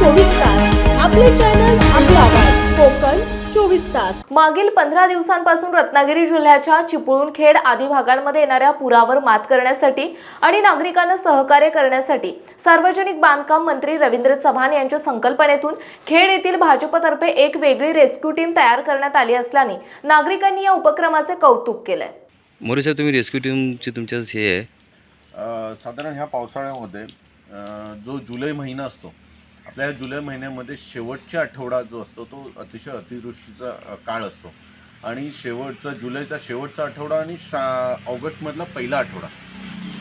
चोवीस तास. आपले चॅनल आपला आवाज. कोकण चोवीस तास. मागील पंधरा दिवसांपासून रत्नागिरी जिल्ह्याच्या चिपळूणखेड आदी भागांमध्ये येणाऱ्या पुरावर मात करण्यासाठी आणि नागरिकांना सहकार्य करण्यासाठी सार्वजनिक बांधकाम मंत्री रवींद्र चव्हाण यांच्या संकल्पनेतून खेड येथील भाजपतर्फे एक वेगळी रेस्क्यू टीम तयार करण्यात आली असल्याने नागरिकांनी या उपक्रमाचे कौतुक केलंय. मोरे तुम्ही रेस्क्यू टीमची तुमच्या हे आहे. साधारण ह्या पावसाळ्यामध्ये जो जुलै महिना असतो आपल्या ह्या जुलै महिन्यामध्ये शेवटचा आठवडा जो असतो तो अतिशय अतिवृष्टीचा काळ असतो. आणि शेवटचा जुलैचा शेवटचा आठवडा आणि शा ऑगस्टमधला पहिला आठवडा.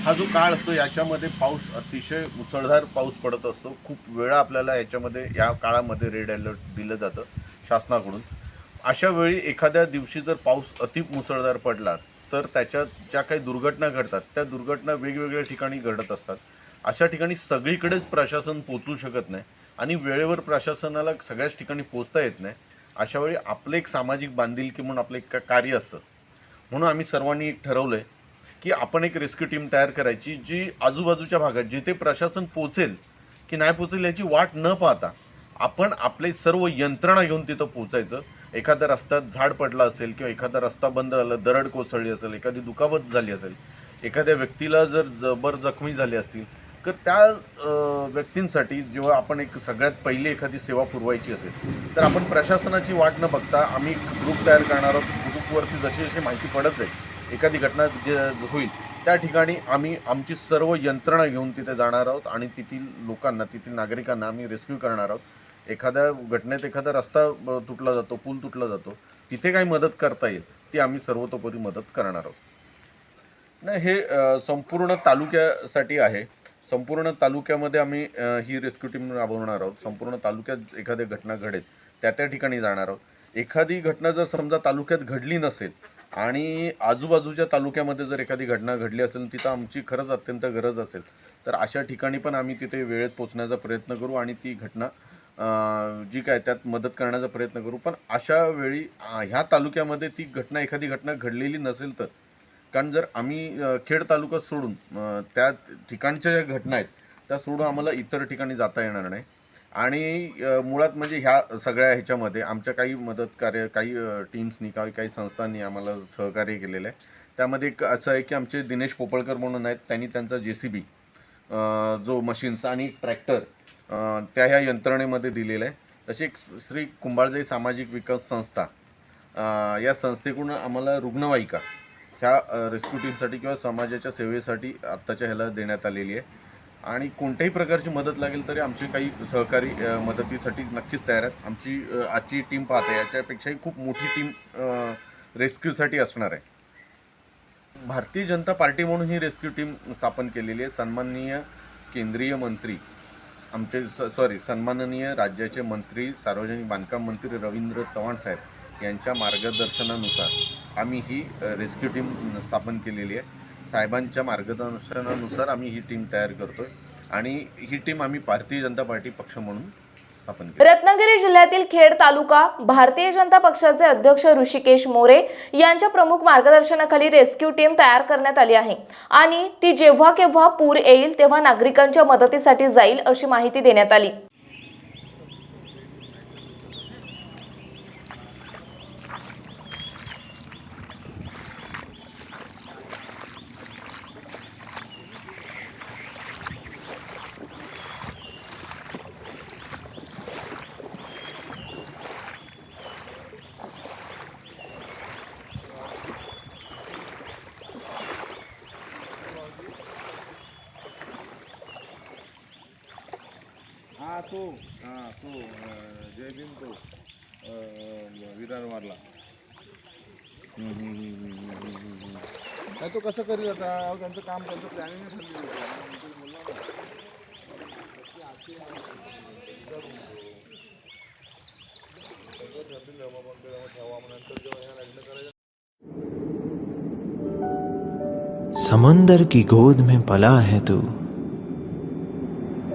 हा जो काळ असतो याच्यामध्ये पाऊस अतिशय मुसळधार पाऊस पडत असतो. खूप वेळा आपल्याला याच्यामध्ये या काळामध्ये रेड अलर्ट दिलं जातं शासनाकडून. अशा वेळी एखाद्या दिवशी जर पाऊस अति मुसळधार पडला तर त्याच्यात ज्या काही दुर्घटना घडतात त्या दुर्घटना वेगवेगळ्या ठिकाणी घडत असतात. अशा ठिकाणी सगळीकडेच प्रशासन पोचू शकत नाही. आणि वेळेवर प्रशासनाला सगळ्याच ठिकाणी पोचता येत नाही. अशा वेळी आपलं एक सामाजिक बांधिलकी म्हणून आपलं एक का- कार्य असतं. म्हणून आम्ही सर्वांनी एक ठरवलं आहे की आपण एक रेस्क्यू टीम तयार करायची जी आजूबाजूच्या भागात जिथे प्रशासन पोचेल की नाही पोचेल याची वाट न पाहता आपण आपले सर्व यंत्रणा घेऊन तिथं पोचायचं. एखाद्या रस्त्यात झाड पडला असेल किंवा एखादा रस्ता बंद झाला दरड कोसळली असेल एखादी दुखापत झाली असेल एखाद्या व्यक्तीला जर जबर जखमी झाले असतील तर त्या व्यक्तींसाठी जेव्हा आपण एक सगळ्यात पहिली एखादी सेवा पुरवायची असेल तर आपण प्रशासनाची वाट न बघता आम्ही ग्रुप तयार करणार आहोत. ग्रुपवरती जशी जशी माहिती पडत जाईल एखादी घटना होईल त्या ठिकाणी आम्ही आमची सर्व यंत्रणा घेऊन तिथे जाणार आहोत आणि तेथील लोकांना तेथील नागरिकांना आम्ही रेस्क्यू करणार आहोत. एखाद्या घटनेत एखादा रस्ता तुटला जातो पूल तुटला जातो तिथे काही मदत करता येईल ती आम्ही सर्वतोपरी मदत करणार आहोत. नाही हे संपूर्ण तालुक्यासाठी आहे. संपूर्ण तालुक्यामध्ये आम्ही ही रेस्क्यू टीम राबवणार आहोत. संपूर्ण तालुक्यात एखाद्या घटना घडेल त्या त्या ठिकाणी जाणार आहोत. एखादी घटना जर समजा तालुक्यात घडली नसेल आणि आजूबाजूच्या तालुक्यामध्ये जर एखादी घटना घडली असेल तिथं आमची खरंच अत्यंत गरज असेल. तर अशा ठिकाणी पण आम्ही तिथे वेळेत पोचण्याचा प्रयत्न करू आणि ती घटना जी काय त्यात मदत करण्याचा प्रयत्न करू. पण अशा वेळी ह्या तालुक्यामध्ये ती घटना एखादी घटना घडलेली नसेल तर कारण जर आम्ही खेड तालुका सोडून त्या ठिकाणच्या ज्या घटना आहेत त्या सोडून आम्हाला इतर ठिकाणी जाता येणार नाही. आणि मुळात म्हणजे ह्या सगळ्या ह्याच्यामध्ये आमच्या काही मदत कार्य काही टीम्सनी काही काही संस्थांनी आम्हाला सहकार्य केलेलं आहे. त्यामध्ये एक असं आहे की आमचे दिनेश पोपळकर म्हणून आहेत त्यांनी त्यांचा जे सी बी जो मशीन्स आणि ट्रॅक्टर त्या ह्या यंत्रणेमध्ये दिलेलं आहे. तसे एक श्री कुंभाळजाई सामाजिक विकास संस्था या संस्थेकडून आम्हाला रुग्णवाहिका ह्या रेस्क्यू टीमसाठी किंवा समाजाच्या सेवेसाठी आत्ताच्या ह्याला देण्यात आलेली आहे. आणि कोणत्याही प्रकारची मदत लागेल तरी आमचे काही सहकारी मदतीसाठी नक्कीच तयार आहेत. आमची आजची टीम पाहते याच्यापेक्षाही खूप मोठी टीम रेस्क्यूसाठी असणार आहे. भारतीय जनता पार्टी म्हणून ही रेस्क्यू टीम स्थापन केलेली आहे. सन्माननीय केंद्रीय मंत्री आमचे स सॉरी सन्माननीय राज्याचे मंत्री सार्वजनिक बांधकाम मंत्री रवींद्र चव्हाण साहेब. यांच्या मार्गदर्शनानुसार आम्ही ही रेस्क्यू टीम स्थापन केलेली आहे. साहेबांच्या मार्गदर्शनानुसार आम्ही ही टीम तयार करतोय आणि ही टीम आम्ही भारतीय जनता पार्टी पक्ष म्हणून स्थापन रत्नागिरी जिल्ह्यातील खेड तालुका भारतीय जनता पक्षाचे अध्यक्ष ऋषिकेश मोरे यांच्या प्रमुख मार्गदर्शनाखाली रेस्क्यू टीम तयार करण्यात आली आहे. आणि ती जेव्हा केव्हा पूर येईल तेव्हा नागरिकांच्या मदतीसाठी जाईल अशी माहिती देण्यात आली. हा तो हा तो अं, जय भीम तो अं, विरार मारला हम्म, हम्म, हम्म, हम्म, हम्म, हम्म, हम्म. नाही तो कसं करील आता अहो, त्यांचं काम त्यांचं प्लॅनिंग ठरलेलं होतं. मी तुला बोललो ना. सगळं ठरलेलं आहे, बाबा, ते बाबा ठेवा म्हणून. नंतर जेव्हा ह्या लग्न करायचं समंदर की गोद में पला है तू